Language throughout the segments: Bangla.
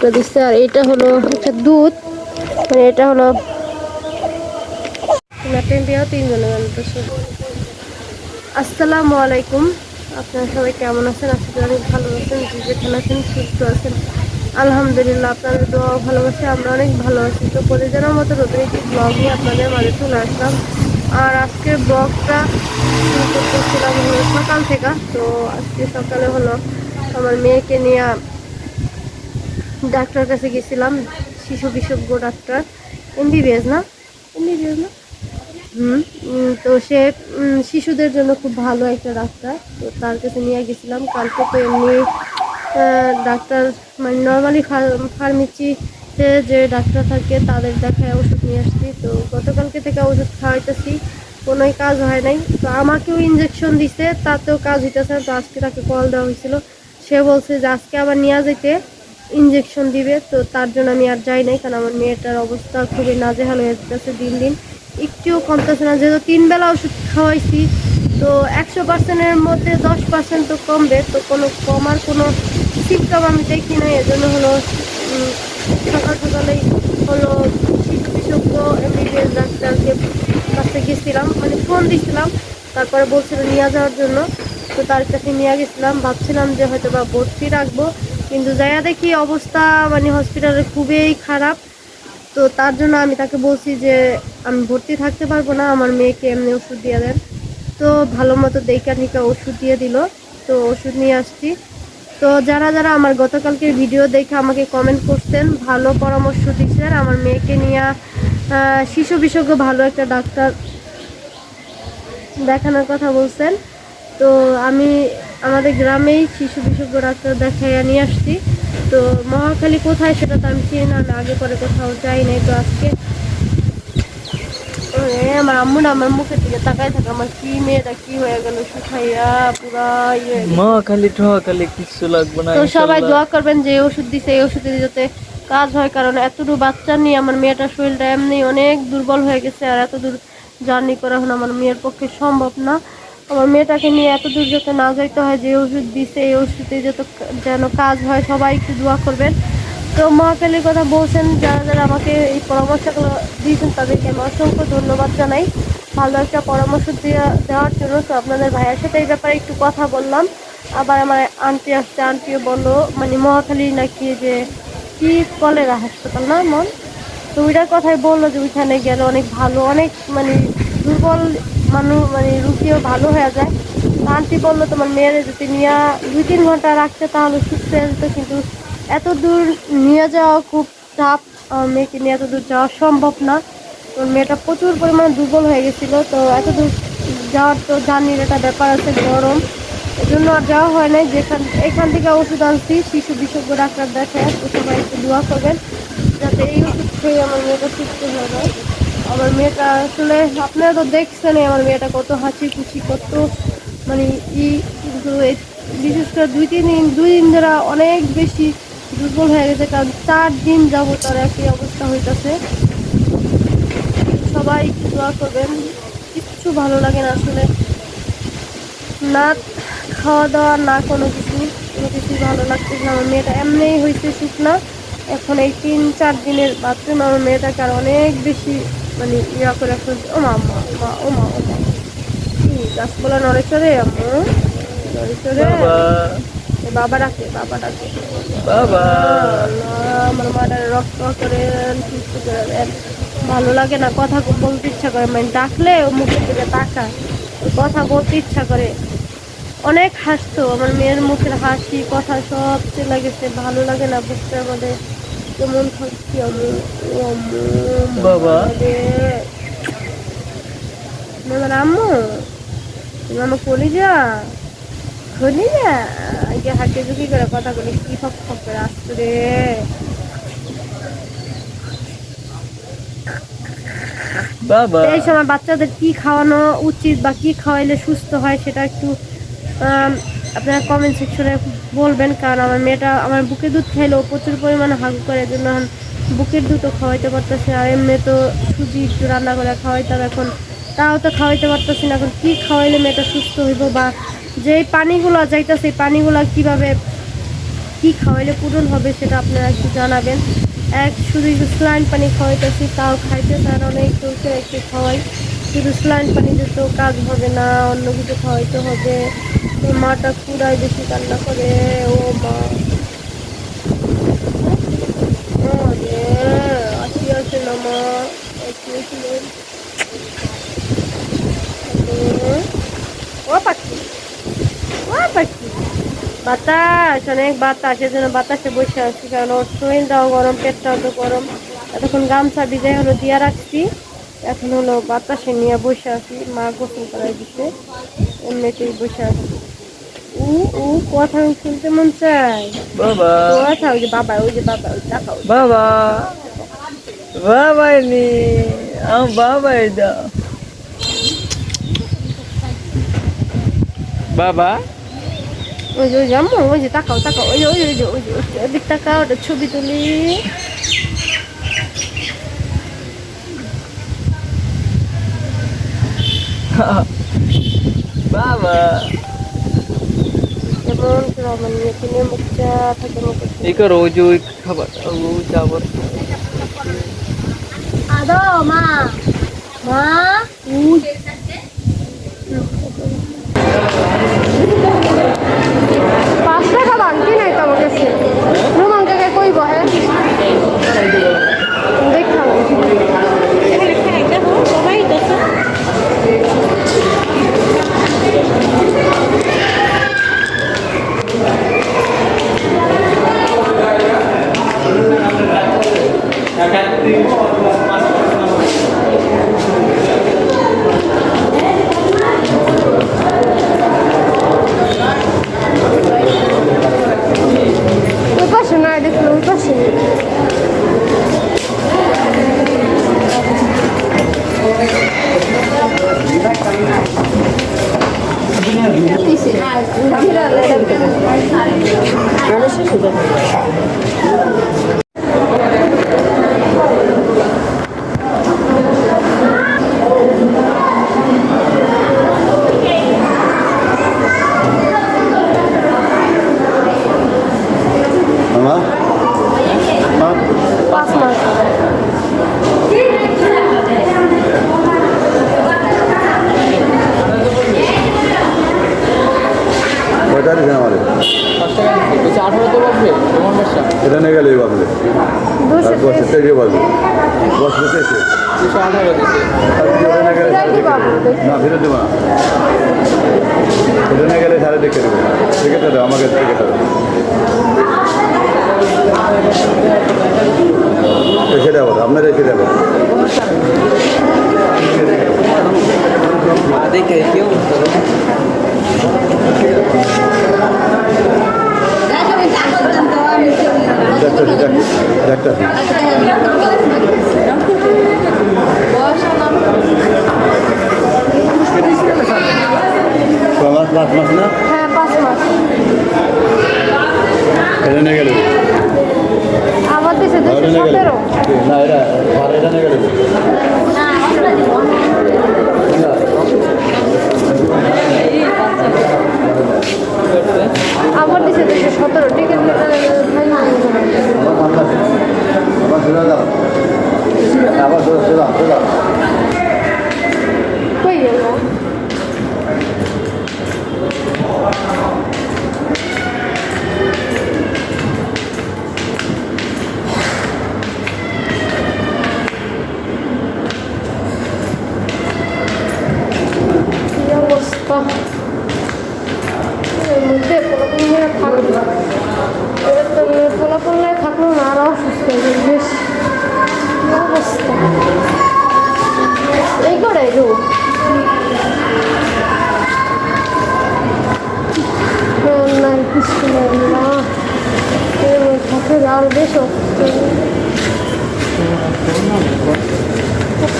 দুটো দিচ্ছে, আর এটা হলো হচ্ছে দুধ। মানে এটা হলো আসসালামু আলাইকুম। আপনারা সবাই কেমন আছেন? আশা করি অনেক ভালো আছেন যেখানে আছেন, সুস্থ আছেন। আলহামদুলিল্লাহ, আপনাদের দোয়া ভালোবাসে আমরা অনেক ভালো আছি। তো প্রতিদিনের মতো নতুন একটি ব্লগ আপনাদের মাঝে চলে আসলাম। আর আজকের ব্লগটা শুরু করতেছিলাম সকাল থেকে। তো আজকে সকালে হলো আমার মেয়েকে নিয়ে ডাক্তার কাছে গেছিলাম শিশু বিশেষজ্ঞ ডাক্তার। এমবিবিএস না? এমবিবিএস না? হুম তো সে শিশুদের জন্য খুব ভালো একটা ডাক্তার। তো তার কাছে নিয়ে গেছিলাম। কালকে তো এমনি ডাক্তার মানে নর্মালি ফার্মেসিতে যে ডাক্তার থাকে তাদের দেখায় ওষুধ নিয়ে আসছি। তো গতকালকে থেকে ওষুধ খাওয়াইতেছি। কোনোই কাজ হয় নাই। তো আমাকেও ইঞ্জেকশন দিছে তাতেও কাজ হইতেছে না। তো আজকে তাকে কল দেওয়া হয়েছিল সে বলছে যে আজকে আবার নিয়ে যেতে ইঞ্জেকশন দিবে, তো তার জন্য আমি আর যাই নাই, কারণ আমার মেয়েটার অবস্থা খুবই নাজেহাল হয়ে যাচ্ছে দিন দিন। একটুও কমতেছে না, যেহেতু তিন বেলা ওষুধ খাওয়াইছি, তো একশো পার্সেন্টের মধ্যে দশ পার্সেন্ট তো কমবে, তো কোনো কমার কোনো সিমটম আমি দেখি না এজন্য হলো সকাল সকালেই হলো বিশেষজ্ঞ এমবিবিএস ডাক্তারকে কাছে গেছিলাম মানে ফোন দিছিলাম, তারপরে বলছিল নিয়ে যাওয়ার জন্য, তো তার কাছে নিয়ে গেছিলাম, ভাবছিলাম যে হয়তো বা ভর্তি রাখব কিন্তু যাইয়া দেখি অবস্থা মানে হসপিটালে খুবই খারাপ। তো তার জন্য আমি তাকে বলছি যে, আমি ভর্তি থাকতে পারব না, আমার মেয়েকে এমনি ওষুধ দিয়ে দেন। তো ভালো মতো দেখা ঠেকা ওষুধ দিয়ে দিল, তো ওষুধ নিয়ে আসছি। তো যারা যারা আমার গতকালকের ভিডিও দেখে আমাকে কমেন্ট করছেন, ভালো পরামর্শ দিচ্ছেন, আমার মেয়েকে নিয়ে শিশু বিশেষজ্ঞ ভালো একটা ডাক্তার দেখানোর কথা বলছেন। তো আমি আমাদের গ্রামেই শিশু বিশেষজ্ঞ ডাক্তার দেখাইয়া নিয়ে আসছি। তো মহাখালী কোথায় সেটা তো আমি চিনি না আমি আগে পরে কোথাও যাই নাই তো আজকে। আমার আম্মু না আমার মুখের দিকে তাকায় থাকে আমার কি মেয়েটা কি হয়ে গেল শুকাইয়া পুরা ইয়ে গেছে। মা খালি ঠোয়া খালি কিচ্ছু লাগবে না তো সবাই দোয়া করবেন যে ওষুধ দিছে এই ওষুধে যাতে কাজ হয় কারণ এতটুকু বাচ্চা নিয়ে আমার মেয়েটার শরীরটা এমনি অনেক দুর্বল হয়ে গেছে আর এত দূর জার্নি করা এখন আমার মেয়ের পক্ষে সম্ভব না। আমার মেয়েটাকে নিয়ে এত দূর যাতে না যাইতে হয়, যে ওষুধ দিছে, এই ওষুধে যত যেন কাজ হয়, সবাই একটু দোয়া করবেন। তো মহাকালীর কথা বলছেন, যারা যারা আমাকে এই পরামর্শগুলো দিয়েছেন, তাদেরকে আমি অসংখ্য ধন্যবাদ জানাই। ভালো একটা পরামর্শ দেওয়া দেওয়ার জন্য তো আপনাদের ভাইয়ের সাথে এই ব্যাপারে একটু কথা বললাম। আবার আমার আন্টি আসছে, আন্টিও বলল মানে মহাখালী নাকি যে কি কলেরা হাসপাতাল না মন তো ওইটার কথাই বলল যে ওইখানে গেলে অনেক ভালো, অনেক মানে দুর্বল মানুষ মানে রুগীও ভালো হয়ে যায়। তো আন্টি বলল তোমার মেয়ের যদি নিয়ে দুই তিন ঘণ্টা রাখতে তাহলে সুস্থ হয়ে যেত। কিন্তু এত দূর নিয়ে যাওয়া খুব চাপ মেয়েকে নিয়ে এত দূর যাওয়া সম্ভব না। তোর মেয়েটা প্রচুর পরিমাণে দুর্বল হয়ে গেছিল। তো এত দূর যাওয়ার তো জার্নির একটা ব্যাপার আছে, গরম। এজন্য আর যাওয়া হয় নাই। যেখান, এখান থেকে ওষুধ আনছি, শিশু বিশেষজ্ঞ ডাক্তার দেখে তো সবাই একটু দোয়া করবেন, যাতে এই ওষুধ খেয়ে আমার মেয়েটা সুস্থ হয়ে যায়। আমার মেয়েটা আসলে আপনারা তো দেখছেন আমার মেয়েটা কত হাসি খুশি, কত মানে ই কিন্তু বিশেষ করে দুই, তিন দিন, দুই দিন ধরে অনেক বেশি দুর্বল হয়ে গেছে, কারণ চার দিন যাব তার একই অবস্থা হইতাছে। সবাই দোয়া করবেন, কিচ্ছু ভালো লাগে না আসলে। না খাওয়া দাওয়া, না কোনো কিছু, কোনো কিছুই ভালো লাগতেছে না। আমার মেয়েটা এমনিই হয়েছে শুকনা। এখন এই তিন, চার দিনের বাথরুম আমার মেয়েটাকে আর অনেক বেশি মানে ইয়া করে ফেলছে ও মা মা মা ও মা ও মা। গাছপালা নড়েচড়ে আম্মু। নড়েচড়ে। বাবা। এ বাবা ডাকে বাবা ডাকে। বাবা। আল্লাহ, আমার মাটা রক্ত করে সুস্থ করে দেন। ভালো লাগে না কথা বলতে ইচ্ছা করে মানে ডাকলে ও মুখের দিকে তাকায় কথা বলতে ইচ্ছা করে। অনেক হাসতো আমার মেয়ের মুখের হাসি কথা সব চলে গেছে। ভালো লাগে না বুঝতে আমাদের। কেমন থাকছি বাবা। আমার আম্মু তুমি আমার কলিজা? আগে হাঁটে ঝুঁকি করে কথা বলি কি ফক ফক করে আসতো রে? বাবা। এই সময় বাচ্চাদের কি খাওয়ানো উচিত বা কি খাওয়াইলে সুস্থ হয় সেটা একটু আপনারা কমেন্ট সেকশনে বলবেন, কারণ আমার মেয়েটা আমার বুকের দুধ খাইলেও প্রচুর পরিমাণে হাগু করে জন্য বুকের দুধও খাওয়াইতে পারতেছি। আর এমনি তো সুজি একটু রান্না করে খাওয়াইতাম এখন, তাও তো খাওয়াইতে পারতেছি না। এখন কী খাওয়াইলে মেয়েটা সুস্থ হইব বা যেই পানিগুলো যাইতেছে, সেই পানিগুলো কীভাবে কী খাওয়াইলে পূরণ হবে সেটা আপনারা একটু জানাবেন। এক, শুধু স্লাইন পানি খাওয়াইতেছি, তাও খাইতে তার অনেক চলছে একটু খাওয়াই। শুধু স্লাইন পানিতে তো কাজ হবে না, অন্য কিছু খাওয়াইতে হবে। মাটা খুঁড়ায় বেশি কান্না করে, ও মা। না মা? ও পাখি। ও পাখি। বাতাস, অনেক বাতাস, এজন্য বাতাসে বসে আছি, কারণ ওর শরীরটাও গরম, পেটটাও তো গরম। এতক্ষণ গামছা ভিজাই হলো, দিয়া রাখছি। এখন হলো বাতাসে নিয়ে বসে আছি মা গোসল করাই দিছে এমনিতেই বসে আছি উ উ কথা শুনতে মন চাই বাবা কথা ওই যে বাবা ওই যে বাবা ওই টাকা বাবা বাবাই নি আম বাবাই দাও বাবা ওই যে ওই যে আম্মু ওই যে তাকাও তাকাও ওই যে ওই যে ওই যে ওই যে ওদিক তাকাও ছবি তুলি বাবা যেমন রমন কিনে মুখটা থাকে মুখে এই কর ওই খাবার ওই যাবার আদো মা মা উই পাঁচ টাকা বাংতি নাই তো আমার কাছে রুমান কাকে কইব হ্যাঁ দেখাও ওই পাশে নাই দেখল ওই পাশে মামা মা পাঁচ মাস কয়টা দিচ্ছেন আমাদের এটা নিয়ে গেলে বাবলে আর বসে তেজে বাজবে বসবে তেজে না ফেরত দেবো না। গেলে সাড়ে দেখে দেবো। টিকিটটা দেবো আমাকে টিকিটটা দেবো এসে দেবো আপনার এসে দেবো। দেখে কেউ ডাক্তার ডাক্তার ছ পাঁচ মাস না? হ্যাঁ পাঁচ মাস। এটা নিয়ে আমার দেশে দুশো সতেরো। না এটা ভাড়া এটা নিয়ে গেলে? আমার দেশে দুশো সতেরো। টিকিট আবার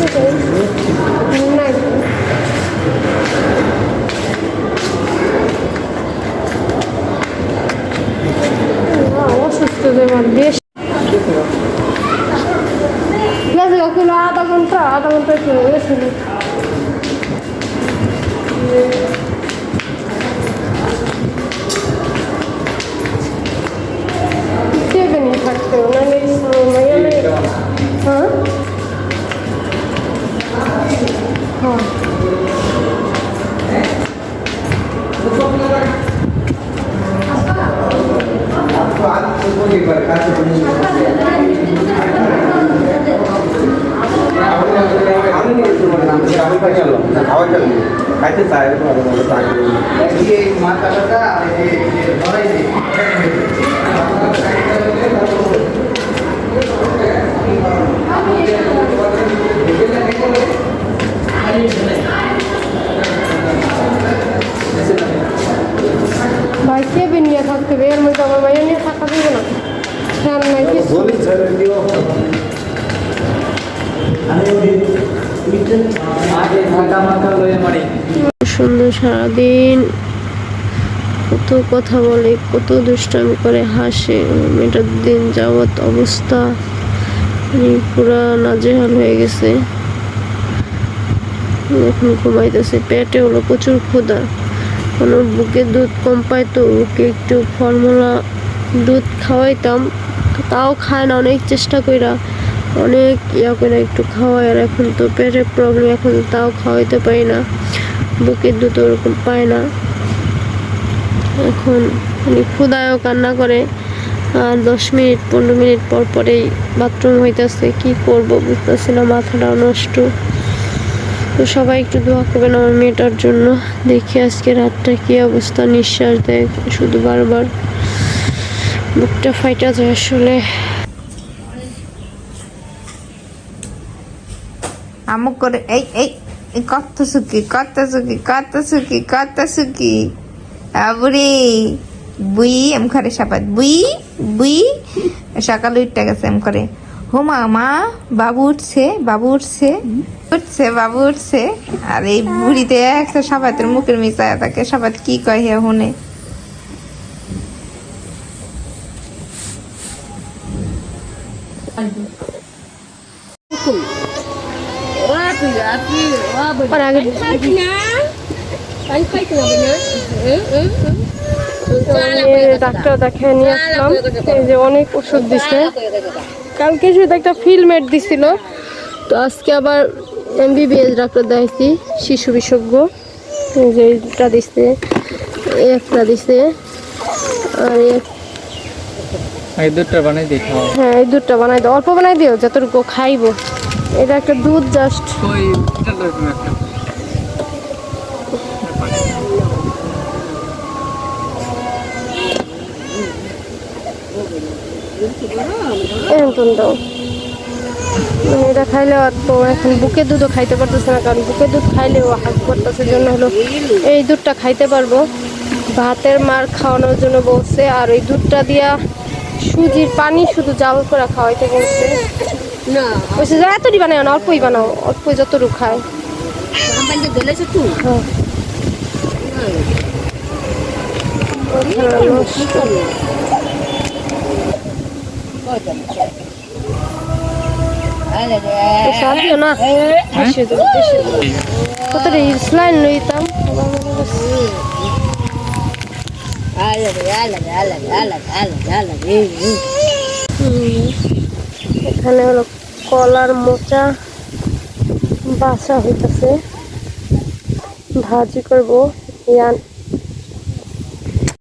নাই সুন্দর সারাদিন। কত কথা বলে, কত দুষ্টামি করে, হাসে। মেয়েটার দিন যাওয়াত অবস্থা। মানে পুরা নাজেহাল হয়ে গেছে। এখন ঘুমাইতেছে। পেটে হলো প্রচুর ক্ষুধা। কোনো বুকে দুধ কম পায় তো ওকে একটু ফর্মুলা দুধ খাওয়াইতাম। তাও খায় না, অনেক চেষ্টা কইরা। অনেক ইয়া করে একটু খাওয়াই, আর এখন তো পেটের প্রবলেম এখন তাও খাওয়াইতে পারি না। বুকের দুধ ওরকম পায় না। এখন মানে ক্ষুদায়ও কান্না করে। আর দশ মিনিট, পনেরো মিনিট পর পরেই বাথরুম হইতেছে, কি করব বুঝতেছি না, মাথাটাও নষ্ট। তো সবাই একটু দোয়া করবেন আমার মেয়েটার জন্য। দেখি আজকে রাতটা কি অবস্থা, নিঃশ্বাস দেয় শুধু বারবার। বুকটা ফাইটা যায় আসলে। আমুক করে, এই এই কত সুখী কত সুখী কত সুখী কত সুখী। আবুরে বুই, এম করে সাপাত বুই বুই। সকালে উঠতে গেছে এম করে হোমা মা বাবু উঠছে বাবু উঠছে উঠছে, বাবু উঠছে। আর এই বুড়িতে একটা সাবাতের মুখের মিশায় তাকে সাবাত কি কয় হে শুনে আর আগে ডাক্তার দেখায় নিয়ে আসলাম। এই যে অনেক ওষুধ দিছে। কালকে শুধু একটা ফিলমেট দিছিল। তো আজকে আবার এমবিবিএস ডাক্তার দেখাইছি শিশু বিশেষজ্ঞ। এই যে এটা দিছে একটা দিছে। আর এই- এই দুধটা বানাই দিই হ্যাঁ এই দুধটা বানাই দাও। অল্প বানাই দিও যতটুকু খাইবো। এটা একটা দুধ জাস্ট। দাও মানে এটা খাইলে তো এখন বুকের দুধও খাইতে পারতেছে না কারণ বুকের দুধ খাইলেও হাত করতেছে জন্য হলো এই দুধটা খাইতে পারব। ভাতের মার খাওয়ানোর জন্য বলছে আর ওই দুধটা দিয়া সুজির পানি শুধু জাল করে খাওয়াইতে বলছে। না। বলছে যে এতটি বানাও না অল্পই বানাও অল্পই খায়। দিও না। বেশি দিও, বেশি দিও। কতটা স্লাইন লইতাম। এখানে হলো কলার মোচা বাসা হইতাছে। ভাজি করব। ইয়ান